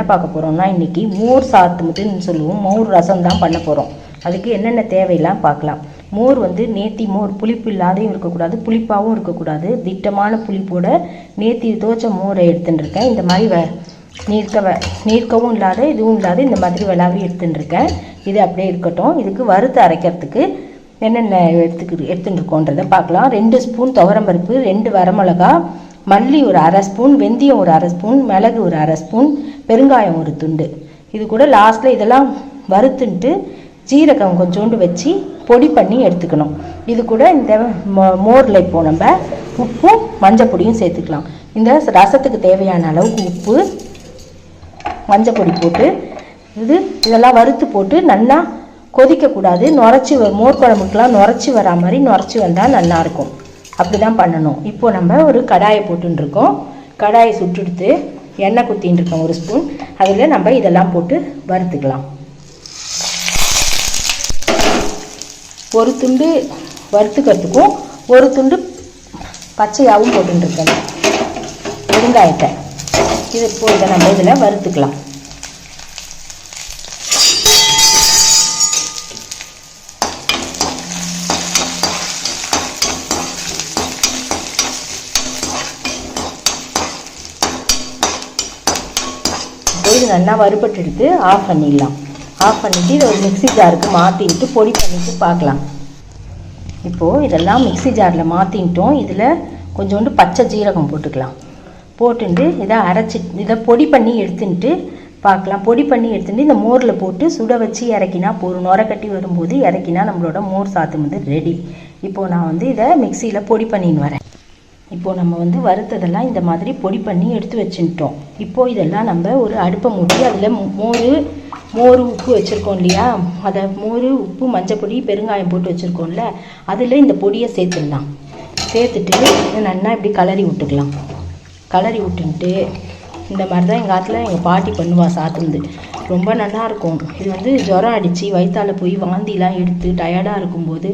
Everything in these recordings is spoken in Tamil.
என்ன பார்க்க போகிறோம்னா இன்றைக்கி மோர் சாத்துமுதுன்னு சொல்லுவோம். மோர் ரசம் தான் பண்ண போகிறோம் அதுக்கு என்னென்ன தேவையெல்லாம் பார்க்கலாம். மோர் வந்து நேத்தி மோர் புளிப்பு இல்லாதையும் இருக்கக்கூடாது புளிப்பாகவும் இருக்கக்கூடாது. திட்டமான புளிப்போட நேத்தி தோச்ச மோரை எடுத்துட்டுருக்கேன். இந்த மாதிரி வ நீர்க்க வ நீர்க்கவும் இல்லாத இதுவும் இல்லாத இந்த மாதிரி விளாவி எடுத்துட்டுருக்கேன். இது அப்படியே இருக்கட்டும். இதுக்கு வறுத்து அரைக்கிறதுக்கு என்னென்ன எடுத்துக்கிட்டு எடுத்துட்டுருக்கோன்றதை பார்க்கலாம். ரெண்டு ஸ்பூன் துவரம்பருப்பு ரெண்டு வரமிளகா மல்லி ஒரு அரை ஸ்பூன் வெந்தயம் ஒரு அரை ஸ்பூன் மிளகு ஒரு அரை ஸ்பூன் பெருங்காயம் ஒரு துண்டு. இது கூட லாஸ்ட்டில் இதெல்லாம் வறுத்துன்ட்டு ஜீரகம் கொஞ்சோண்டு வச்சு பொடி பண்ணி எடுத்துக்கணும். இது கூட இந்த மோ- மோரில் இப்போ நம்ம உப்பும் மஞ்சள் பொடியும் சேர்த்துக்கலாம். இந்த ரசத்துக்கு தேவையான அளவுக்கு உப்பு மஞ்சள் பொடி போட்டு இது இதெல்லாம் வறுத்து போட்டு நல்லா கொதிக்கக்கூடாது. நுரைச்சி மோர் குழம்புக்கெலாம் நுரைச்சி வரா மாதிரி நுரைச்சி வந்தால் நல்லாயிருக்கும் அப்படி தான் பண்ணணும். இப்போ நம்ம ஒரு கடாயை போட்டுருக்கோம் கடாயை சுட்டுடுத்து எண்ணெய் குத்தின்னு இருக்கோம் ஒரு ஸ்பூன் அதில் நம்ம இதெல்லாம் போட்டு வறுத்துக்கலாம். ஒரு துண்டு வறுத்துக்கிறதுக்கும் ஒரு துண்டு பச்சையாகவும் போட்டுருக்கேன் வெங்காயத்தை. இது இப்போ இதை நம்ம இதில் வறுத்துக்கலாம் இப்போ இது நல்லா வறுபட்டு எடுத்து ஆஃப் பண்ணிடலாம். ஆஃப் பண்ணிவிட்டு இதை ஒரு மிக்ஸி ஜாருக்கு மாற்றிட்டு பொடி பண்ணிட்டு பார்க்கலாம். இப்போது இதெல்லாம் மிக்ஸி ஜாரில் மாற்றிட்டோம் இதில் கொஞ்சோண்டு பச்சை ஜீரகம் போட்டுக்கலாம். போட்டுட்டு இதை அரைச்சி இதை பொடி பண்ணி எடுத்துன்ட்டு பார்க்கலாம். பொடி பண்ணி எடுத்துட்டு இந்த மோரில் போட்டு சுட வச்சு இறக்கினா போதும். நுர கட்டி வரும்போது இறக்கினா நம்மளோட மோர் சாத்து வந்து ரெடி இப்போது நான் வந்து இதை மிக்சியில் பொடி பண்ணின்னு வரேன். இப்போ நம்ம வந்து வறுத்ததெல்லாம் இந்த மாதிரி பொடி பண்ணி எடுத்து வச்சுட்டோம் இப்போ இதெல்லாம் நம்ம ஒரு அடுப்பை மூட்டி அதில் மோர் மோர் உப்பு வச்சுருக்கோம் இல்லையா? அதை மோர் உப்பு மஞ்சள் பொடி பெருங்காயம் போட்டு வச்சுருக்கோம்ல அதில் இந்த பொடியை சேர்த்துடலாம். சேர்த்துட்டு நன்னா நல்லா இப்படி கலரி விட்டுக்கலாம். கலரி விட்டுன்ட்டு இந்த மாதிரி தான் எங்கள் ஆற்றுல எங்கள் பாட்டி பண்ணுவா சாத்துந்து ரொம்ப நல்லாயிருக்கும் இது வந்து ஜுரம் அடித்து வயிற்றால் போய் வாந்திலாம் எடுத்து டயர்டாக இருக்கும்போது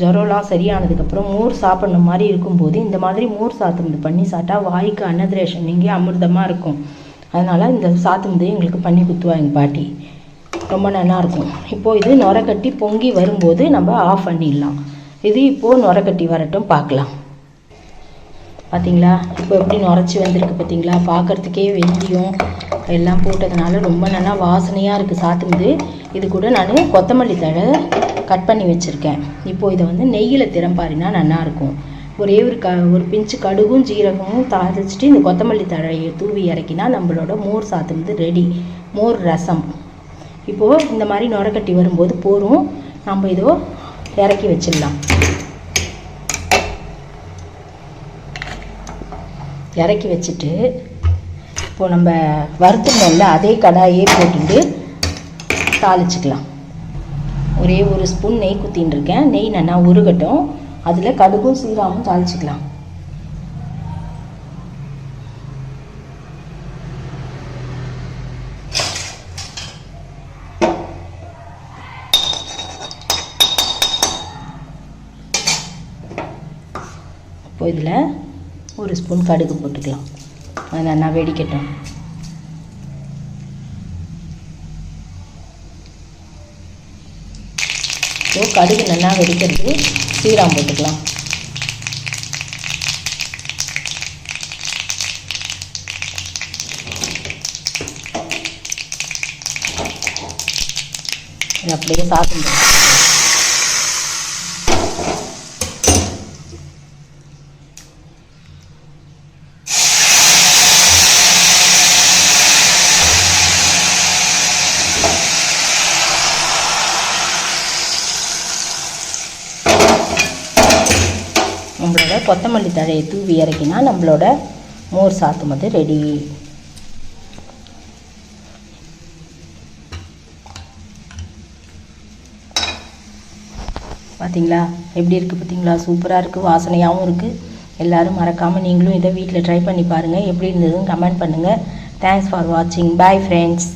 ஜுரம்லாம் சரியானதுக்கப்புறம் மோர் சாப்பிட்ற மாதிரி இருக்கும்போது இந்த மாதிரி மோர் சாத்தமுது பண்ணி சாப்பிட்டா வாய்க்கு அன்னதிரேஷன் நீங்கள் அமிர்தமாக இருக்கும். அதனால் இந்த சாத்தமுதையும் எங்களுக்கு பண்ணி குத்துவா எங்கள் பாட்டி. ரொம்ப நல்லாயிருக்கும் இப்போது இது நுரக்கட்டி கட்டி பொங்கி வரும்போது நம்ம ஆஃப் பண்ணிடலாம். இது இப்போது நுரக்கட்டி கட்டி வரட்டும் பார்க்கலாம். பார்த்தீங்களா இப்போ எப்படி நுரைச்சி வந்திருக்கு பார்த்தீங்களா பார்க்கறதுக்கே வெந்தியும் எல்லாம் போட்டதுனால ரொம்ப நல்லா வாசனையாக இருக்குது சாத்துமுது இது கூட நான் கொத்தமல்லி தழை கட் பண்ணி வச்சுருக்கேன். இப்போது இதை வந்து நெய்யில் திறம்பாரினா நல்லாயிருக்கும். ஒரே ஒரு க ஒரு பிஞ்சு கடுகும் ஜீரகமும் தாளிச்சிட்டு இந்த கொத்தமல்லி தழையை தூவி இறக்கினா நம்மளோட மோர் சாத்துமுது ரெடி மோர் ரசம். இப்போது இந்த மாதிரி நுரக்கட்டி வரும்போது போரும் நம்ம இதோ இறக்கி வச்சிடலாம். இறக்கி வச்சுட்டு இப்போது நம்ம வறுத்துருந்தோம்ல அதே கடாயே போட்டுட்டு தாளிச்சுக்கலாம். ஒரே ஒரு ஸ்பூன் நெய் குத்தின்னு இருக்கேன் நெய் நல்லா உருகட்டும். அதில் கடுகும் சீராமும் தாளிச்சிக்கலாம். இப்போ இதில் ஒரு ஸ்பூன் கடுகு போட்டுக்கலாம். அது நல்லா வெடிக்கட்டும். ஸோ கடுகு நல்லா வெடிக்கிறதுக்கு சீராம் போட்டுக்கலாம். அப்படியே சாப்பிட்டு நம்மளோட கொத்தமல்லி தழையை தூவி இறக்கினா நம்மளோட மோர் சாத்துமது ரெடி பார்த்தீங்களா எப்படி இருக்குது பார்த்தீங்களா சூப்பராக இருக்குது வாசனையாகவும் இருக்குது எல்லோரும் மறக்காமல் நீங்களும் இதை வீட்டில் ட்ரை பண்ணி பாருங்கள் எப்படி இருந்ததுன்னு கமெண்ட் பண்ணுங்கள் தேங்க்ஸ் ஃபார் வாட்சிங் பாய் ஃப்ரெண்ட்ஸ்